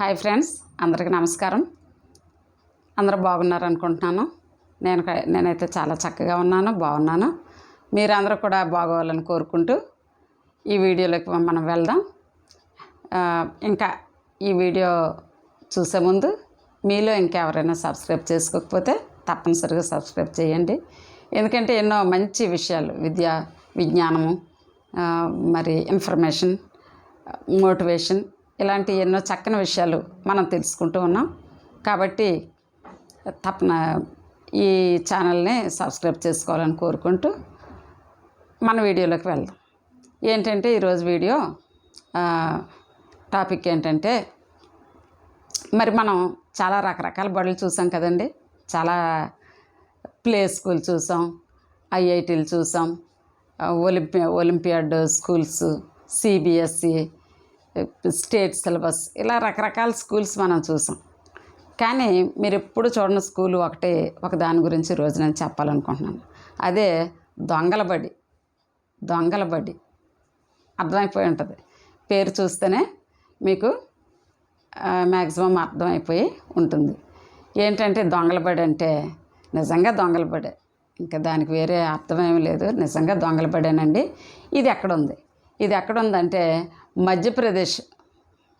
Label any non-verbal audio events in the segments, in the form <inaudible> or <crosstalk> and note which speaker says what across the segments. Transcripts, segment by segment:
Speaker 1: Hi friends అందరికీ నమస్కారం. అందరూ బాగున్నారు అనుకుంటున్నాను. నేను నేనైతే చాలా చక్కగా ఉన్నాను బాగున్నాను. మీరందరూ కూడా బాగోవాలని కోరుకుంటూ ఈ వీడియోలోకి మనం వెళ్దాం. ఇంకా ఈ వీడియో చూసే ముందు మీలో ఇంకెవరైనా సబ్స్క్రైబ్ చేసుకోకపోతే తప్పనిసరిగా సబ్స్క్రైబ్ చేయండి. ఎందుకంటే ఎన్నో మంచి విషయాలు విద్య విజ్ఞానము మరి ఇన్ఫర్మేషన్ మోటివేషన్ ఇలాంటి ఎన్నో చక్కని విషయాలు మనం తెలుసుకుంటూ ఉన్నాం. కాబట్టి తప్పన ఈ ఛానల్ని సబ్స్క్రైబ్ చేసుకోవాలని కోరుకుంటూ మన వీడియోలోకి వెళ్దాం. ఏంటంటే ఈరోజు వీడియో టాపిక్ ఏంటంటే మరి మనం చాలా రకరకాల బడులు చూసాం కదండి. చాలా ప్లే స్కూల్ చూసాం ఐఐటీలు చూసాం ఒలింపి olympiad schools CBSE state syllabus ఇలా రకరకాల స్కూల్స్ మనం చూసాం. కానీ మీరు ఎప్పుడు చూడని స్కూల్ ఒకటే ఒక దాని గురించి రోజు నేను చెప్పాలనుకుంటున్నాను. అదే దొంగల బడి. దొంగల బడి. అర్థమైపోయి ఉంటుంది. పేరు చూస్తేనే మీకు మ్యాక్సిమం అర్థమైపోయి ఉంటుంది. ఏంటంటే దొంగల బడి అంటే నిజంగా దొంగల బడే. ఇంకా దానికి వేరే అర్థమేమీ లేదు. నిజంగా దొంగల బడేనండి. ఇది ఎక్కడ ఉంది ఇది ఎక్కడ ఉందంటే మధ్యప్రదేశ్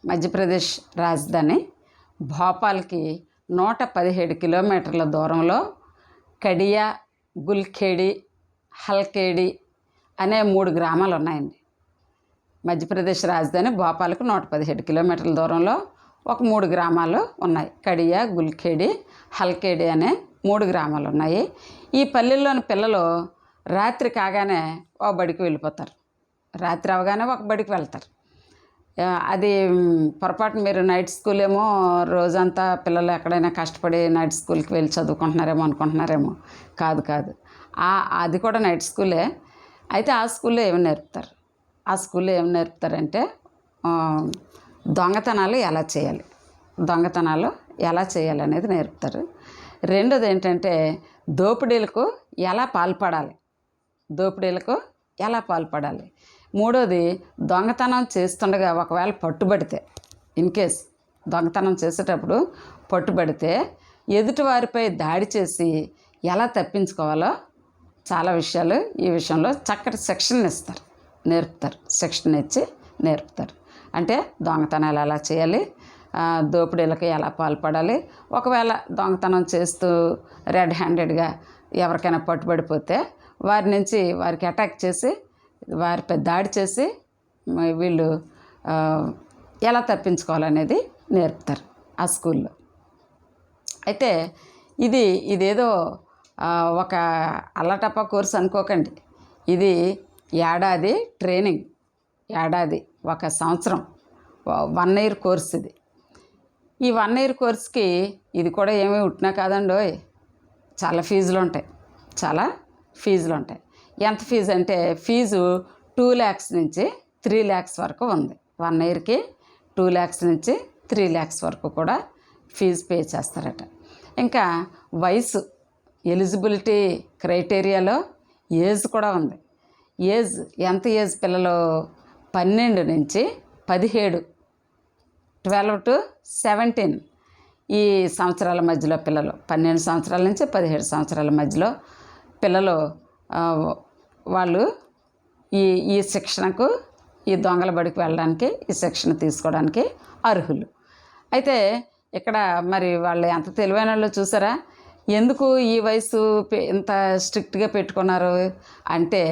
Speaker 1: మధ్యప్రదేశ్ రాజధాని భోపాల్కి నూట పదిహేడు కిలోమీటర్ల దూరంలో కడియా గుల్ఖేడి హల్కేడి అనే మూడు గ్రామాలు ఉన్నాయండి. మధ్యప్రదేశ్ రాజధాని భోపాల్కు నూట పదిహేడు కిలోమీటర్ల దూరంలో ఒక మూడు గ్రామాలు ఉన్నాయి. కడియా గుల్ఖేడి హల్కేడి అనే మూడు గ్రామాలు ఉన్నాయి. ఈ పల్లెల్లోని పిల్లలు రాత్రి కాగానే ఓ బడికి వెళ్ళిపోతారు. రాత్రి అవగానే ఒక బడికి వెళ్తారు. అది పొరపాటు మీరు నైట్ స్కూల్ ఏమో రోజంతా పిల్లలు ఎక్కడైనా కష్టపడి నైట్ స్కూల్కి వెళ్ళి చదువుకుంటున్నారేమో అనుకుంటున్నారేమో. కాదు కాదు. అది కూడా నైట్ స్కూలే. అయితే ఆ స్కూల్లో ఏమి నేర్పుతారు? ఆ స్కూల్లో ఏమి నేర్పుతారంటే దొంగతనాలు ఎలా చేయాలి? దొంగతనాలు ఎలా చేయాలి అనేది నేర్పుతారు. రెండోది ఏంటంటే దోపిడీలకు ఎలా పాల్పడాలి? దోపిడీలకు ఎలా పాల్పడాలి? మూడోది దొంగతనం చేస్తుండగా ఒకవేళ పట్టుబడితే ఇన్ కేస్ దొంగతనం చేసేటప్పుడు పట్టుబడితే ఎదుటివారిపై దాడి చేసి ఎలా తప్పించుకోవాలో చాలా విషయాలు ఈ విషయంలో చక్కటి శిక్షణ ఇస్తారు. నేర్పుతారు. శిక్షణ ఇచ్చి నేర్పుతారు. అంటే దొంగతనాలు ఎలా చేయాలి? దోపిడీలకు ఎలా పాల్పడాలి? ఒకవేళ దొంగతనం చేస్తూ రెడ్ హ్యాండెడ్గా ఎవరికైనా పట్టుబడిపోతే వారి నుంచి వారికి అటాక్ చేసి వారిపై దాడి చేసి వీళ్ళు ఎలా తప్పించుకోవాలనేది నేర్పుతారు ఆ స్కూల్లో. అయితే ఇది ఇదేదో ఒక అల్లటప్ప కోర్స్ అనుకోకండి. ఇది ఏడాది ట్రైనింగ్. ఏడాది ఒక సంవత్సరం. వన్ ఇయర్ కోర్స్ ఇది. ఈ వన్ ఇయర్ కోర్స్కి ఇది కూడా ఏమీ ఉట్టినా కాదండి చాలా ఫీజులు ఉంటాయి చాలా ఫీజులు ఉంటాయి ఎంత ఫీజు అంటే ఫీజు టూ ల్యాక్స్ నుంచి త్రీ ల్యాక్స్ వరకు ఉంది. వన్ ఇయర్కి టూ ల్యాక్స్ నుంచి త్రీ ల్యాక్స్ వరకు కూడా ఫీజు పే చేస్తారట. ఇంకా వయసు ఎలిజిబిలిటీ క్రైటీరియాలో ఏజ్ కూడా ఉంది. ఏజ్ ఎంత ఏజ్ పిల్లలు? పన్నెండు నుంచి పదిహేడు ట్వెల్వ్ టు సెవెంటీన్ ఈ సంవత్సరాల మధ్యలో పిల్లలు. పన్నెండు సంవత్సరాల నుంచి పదిహేడు సంవత్సరాల మధ్యలో పిల్లలు వాళ్ళు ఈ ఈ శిక్షణకు ఈ దొంగల బడికి వెళ్ళడానికి ఈ శిక్షణ తీసుకోవడానికి అర్హులు. అయితే ఇక్కడ మరి వాళ్ళు ఎంత తెలివైన వాళ్ళు చూసారా? ఎందుకు ఈ వయసు ఇంత స్ట్రిక్ట్గా పెట్టుకున్నారు? అంటే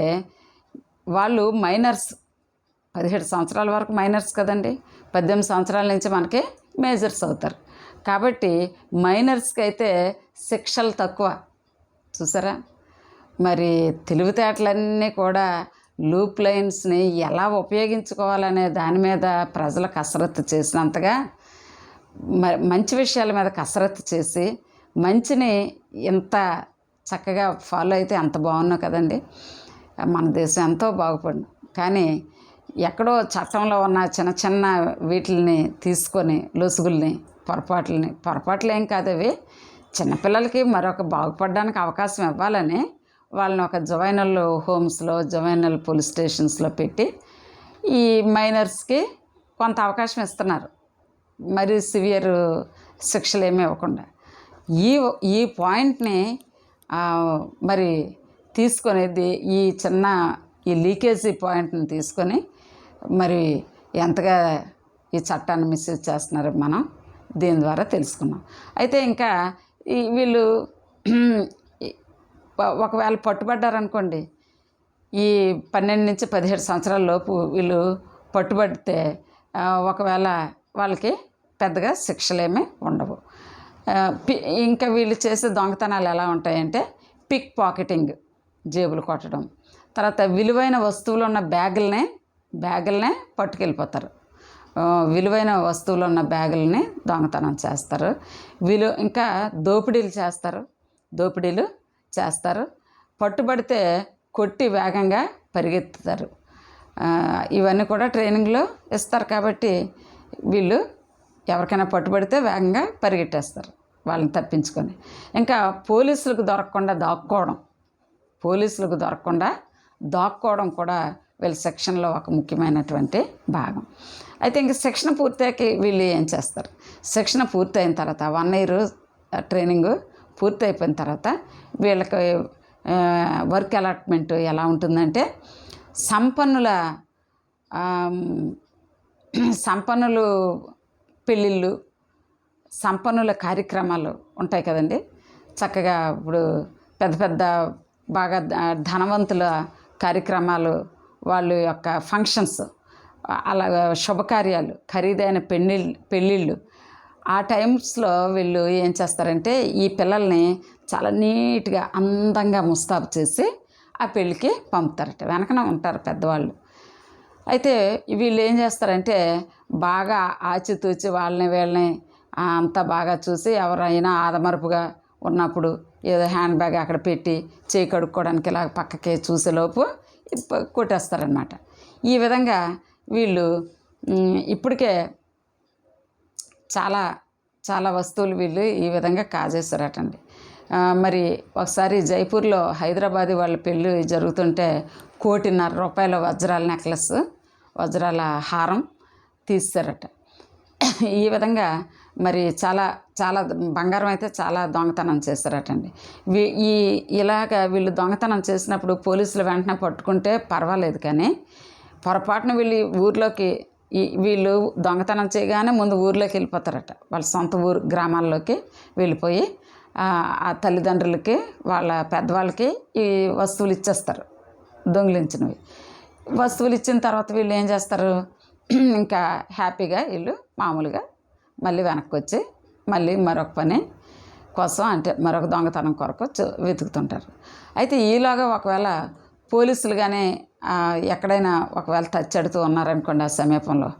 Speaker 1: వాళ్ళు మైనర్స్. పదిహేడు సంవత్సరాల వరకు మైనర్స్ కదండి. పద్దెనిమిది సంవత్సరాల నుంచి మనకి మేజర్స్ అవుతారు. కాబట్టి మైనర్స్కి అయితే శిక్షలు తక్కువ. చూసారా? మరి తెలివితేటలన్నీ కూడా లూప్ లైన్స్ని ఎలా ఉపయోగించుకోవాలనే దాని మీద ప్రజలు కసరత్తు చేసినంతగా మ- మంచి విషయాల మీద కసరత్తు చేసి మంచిని ఇంత చక్కగా ఫాలో అయితే ఎంత బాగున్నావు కదండి. మన దేశం ఎంతో బాగుపడిన కానీ ఎక్కడో చట్టంలో ఉన్న చిన్న చిన్న వీటిని తీసుకొని లొసుగుల్ని పొరపాట్లని పొరపాట్లు ఏం కాదు అవి చిన్నపిల్లలకి మరొక బాగుపడడానికి అవకాశం ఇవ్వాలని వాళ్ళని ఒక జవైనల్ హోమ్స్లో జవైనల్ పోలీస్ స్టేషన్స్లో పెట్టి ఈ మైనర్స్కి కొంత అవకాశం ఇస్తున్నారు. మరి సివియర్ శిక్షలు ఏమీ ఇవ్వకుండా. ఈ ఈ పాయింట్ని మరి తీసుకునేది ఈ చిన్న ఈ లీకేజీ పాయింట్ని తీసుకొని మరి ఎంతగా ఈ చట్టాన్ని మిస్యూజ్ చేస్తున్నారో మనం దీని ద్వారా తెలుసుకున్నాం. అయితే ఇంకా ఈ వీళ్ళు ఒకవేళ పట్టుబడ్డారనుకోండి ఈ పన్నెండు నుంచి పదిహేడు సంవత్సరాల లోపు వీళ్ళు పట్టుబడితే ఒకవేళ వాళ్ళకి పెద్దగా శిక్షలేమీ ఉండవు. పి- ఇంకా వీళ్ళు చేసే దొంగతనాలు ఎలా ఉంటాయంటే పిక్ పాకెటింగ్ జేబులు కొట్టడం. తర్వాత విలువైన వస్తువులు ఉన్న బ్యాగులనే బ్యాగులనే పట్టుకెళ్ళిపోతారు. విలువైన వస్తువులు ఉన్న బ్యాగులని దొంగతనం చేస్తారు. విలు ఇంకా దోపిడీలు చేస్తారు. దోపిడీలు చేస్తారు. పట్టుబడితే కొట్టి వేగంగా పరిగెత్తుతారు. ఇవన్నీ కూడా ట్రైనింగ్లో ఇస్తారు కాబట్టి వీళ్ళు ఎవరికైనా పట్టుబడితే వేగంగా పరిగెట్టేస్తారు వాళ్ళని తప్పించుకొని. ఇంకా పోలీసులకు దొరకకుండా దాక్కోవడం. పోలీసులకు దొరకకుండా దాక్కోవడం కూడా వీళ్ళ సెక్షన్లో ఒక ముఖ్యమైనటువంటి భాగం. అయితే ఇంక శిక్షణ పూర్తయ్యాక వీళ్ళు ఏం చేస్తారు? శిక్షణ పూర్తయిన తర్వాత వన్ ఇయర్ ట్రైనింగ్ పూర్తి అయిపోయిన తర్వాత వీళ్ళకి వర్క్ అలాట్మెంట్ ఎలా ఉంటుందంటే సంపన్నుల సంపన్నులు పెళ్ళిళ్ళు సంపన్నుల కార్యక్రమాలు ఉంటాయి కదండి. చక్కగా ఇప్పుడు పెద్ద పెద్ద బాగా ధనవంతుల కార్యక్రమాలు వాళ్ళ యొక్క ఫంక్షన్స్ అలాగ శుభకార్యాలు ఖరీదైన పెళ్ళిళ్ళు పెళ్ళిళ్ళు ఆ టైమ్స్లో వీళ్ళు ఏం చేస్తారంటే ఈ పిల్లల్ని చాలా నీట్గా అందంగా ముస్తాబు చేసి ఆ పెళ్ళికి పంపుతారట. వెనకన ఉంటారు పెద్దవాళ్ళు. అయితే వీళ్ళు ఏం చేస్తారంటే బాగా ఆచితూచి వాళ్ళని వీళ్ళని అంతా బాగా చూసి ఎవరైనా ఆదమరుపుగా ఉన్నప్పుడు ఏదో హ్యాండ్ బ్యాగ్ అక్కడ పెట్టి చేయి కడుక్కోవడానికి ఇలా పక్కకి చూసేలోపు కొట్టేస్తారనమాట ఈ విధంగా వీళ్ళు ఇప్పటికే చాలా చాలా వస్తువులు వీళ్ళు ఈ విధంగా కాజేశారటండి. మరి ఒకసారి జైపూర్లో హైదరాబాద్ వాళ్ళ పెళ్ళి జరుగుతుంటే కోటిన్నర రూపాయల వజ్రాల నెక్లెస్ వజ్రాల హారం తీస్తారట ఈ విధంగా మరి చాలా చాలా బంగారం అయితే చాలా దొంగతనం చేస్తారటండి వీ ఈ ఇలాగ వీళ్ళు దొంగతనం చేసినప్పుడు పోలీసులు వెంటనే పట్టుకుంటే పర్వాలేదు కానీ పొరపాటున వీళ్ళు ఊర్లోకి వీళ్ళు దొంగతనం చేయగానే ముందు ఊర్లోకి వెళ్ళిపోతారట. వాళ్ళ సొంత ఊరు గ్రామాల్లోకి వెళ్ళిపోయి ఆ తల్లిదండ్రులకి వాళ్ళ పెద్దవాళ్ళకి ఈ వస్తువులు ఇచ్చేస్తారు దొంగిలించినవి. వస్తువులు ఇచ్చిన తర్వాత వీళ్ళు ఏం చేస్తారు? ఇంకా హ్యాపీగా వీళ్ళు మామూలుగా మళ్ళీ వెనక్కి వచ్చి మళ్ళీ మరొక పని కోసం అంటే మరొక దొంగతనం కొరకు వెతుకుతుంటారు. అయితే ఈలాగా ఒకవేళ పోలీసులు కానీ ఎక్కడైనా ఒకవేళ తచ్చెడుతూ ఉన్నారనుకోండి ఆ సమీపంలో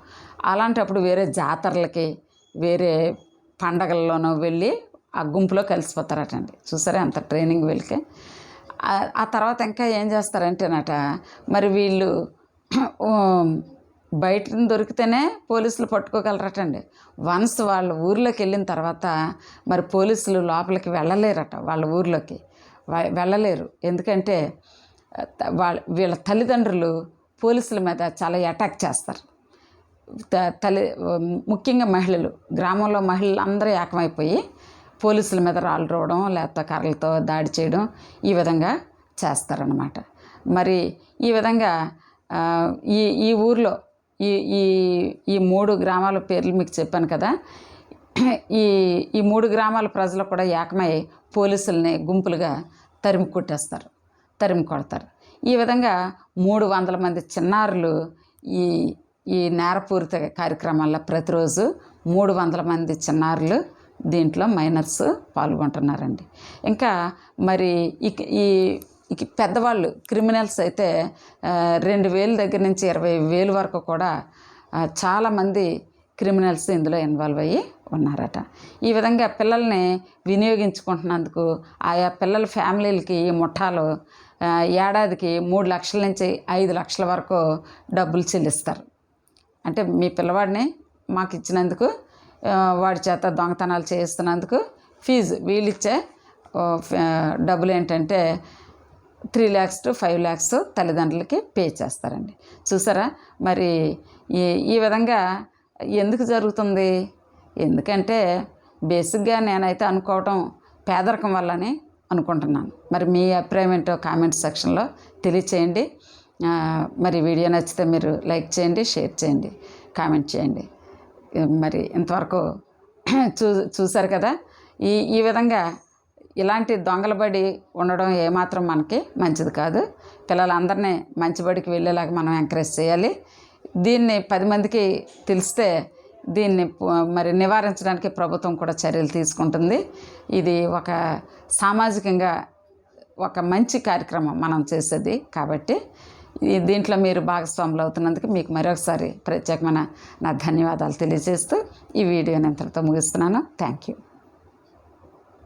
Speaker 1: అలాంటప్పుడు వేరే జాతరలకి వేరే పండగల్లోనూ వెళ్ళి ఆ గుంపులో కలిసిపోతారటండి. చూసారా అంత ట్రైనింగ్ వీళ్ళకి. ఆ- తర్వాత ఇంకా ఏం చేస్తారంటేనట మరి వీళ్ళు <clears throat> బయట దొరికితేనే పోలీసులు పట్టుకోగలరటండి. వన్స్ వాళ్ళ ఊర్లోకి వెళ్ళిన తర్వాత మరి పోలీసులు లోపలికి వెళ్ళలేరట వాళ్ళ ఊర్లోకి. వెళ్ళలేరు. ఎందుకంటే వాళ్ళ వీళ్ళ తల్లిదండ్రులు పోలీసుల మీద చాలా అటాక్ చేస్తారు. త- తల్లి ముఖ్యంగా మహిళలు గ్రామంలో మహిళలు అందరూ ఏకమైపోయి పోలీసుల మీద రాళ్ళు రోవడం లేకపోతే కర్రలతో దాడి చేయడం ఈ విధంగా చేస్తారనమాట మరి ఈ విధంగా ఈ ఈ ఊర్లో ఈ ఈ ఈ మూడు గ్రామాల పేర్లు మీకు చెప్పాను కదా ఈ ఈ మూడు గ్రామాల ప్రజలు కూడా ఏకమై పోలీసుల్ని గుంపులుగా తరిమి కొట్టేస్తారు. తరిమి కొడతారు. ఈ విధంగా మూడు వందల మంది చిన్నారులు ఈ ఈ నేరపూరిత కార్యక్రమాల్లో ప్రతిరోజు మూడు వందల మంది చిన్నారులు దీంట్లో మైనర్స్ పాల్గొంటున్నారండి. ఇంకా మరి ఇక ఈ ఇక పెద్దవాళ్ళు క్రిమినల్స్ అయితే రెండు వేల దగ్గర నుంచి ఇరవై వేలు వరకు కూడా చాలామంది క్రిమినల్స్ ఇందులో ఇన్వాల్వ్ అయ్యి ఉన్నారట. ఈ విధంగా పిల్లల్ని వినియోగించుకుంటున్నందుకు ఆయా పిల్లల ఫ్యామిలీలకి ఈ ముఠాలు ఏడాదికి మూడు లక్షల నుంచి ఐదు లక్షల వరకు డబ్బులు చెల్లిస్తారు. అంటే మీ పిల్లవాడిని మాకు ఇచ్చినందుకు వాడి చేత దొంగతనాలు చేయిస్తున్నందుకు ఫీజు వీళ్ళిచ్చే డబ్బులు ఏంటంటే three lakhs to five lakhs తల్లిదండ్రులకి పే చేస్తారండి. చూసారా? మరి ఈ ఈ విధంగా ఎందుకు జరుగుతుంది? ఎందుకంటే బేసిక్గా నేనైతే అనుకోవటం పేదరికం వల్లనే అనుకుంటున్నాను. మరి మీ అభిప్రాయం ఏంటో కామెంట్ సెక్షన్లో తెలియచేయండి. మరి వీడియో నచ్చితే మీరు లైక్ చేయండి షేర్ చేయండి కామెంట్ చేయండి. మరి ఇంతవరకు <clears throat> చూ చూశారు కదా? ఈ ఈ విధంగా ఇలాంటి దొంగలబడి ఉండడం ఏమాత్రం మనకి మంచిది కాదు. పిల్లలందరినీ మంచి బడికి వెళ్ళేలాగా మనం ఎంకరేజ్ చేయాలి. దీన్ని పది మందికి తెలిస్తే దీన్ని మరి నివారించడానికి ప్రభుత్వం కూడా చర్యలు తీసుకుంటుంది. ఇది ఒక సామాజికంగా ఒక మంచి కార్యక్రమం మనం చేసేది కాబట్టి దీంట్లో మీరు భాగస్వాములు అవుతున్నందుకు మీకు మరొకసారి ప్రత్యేకమైన నా ధన్యవాదాలు తెలియజేస్తూ ఈ వీడియోని ఇంతటితో ముగిస్తున్నాను. Thank you.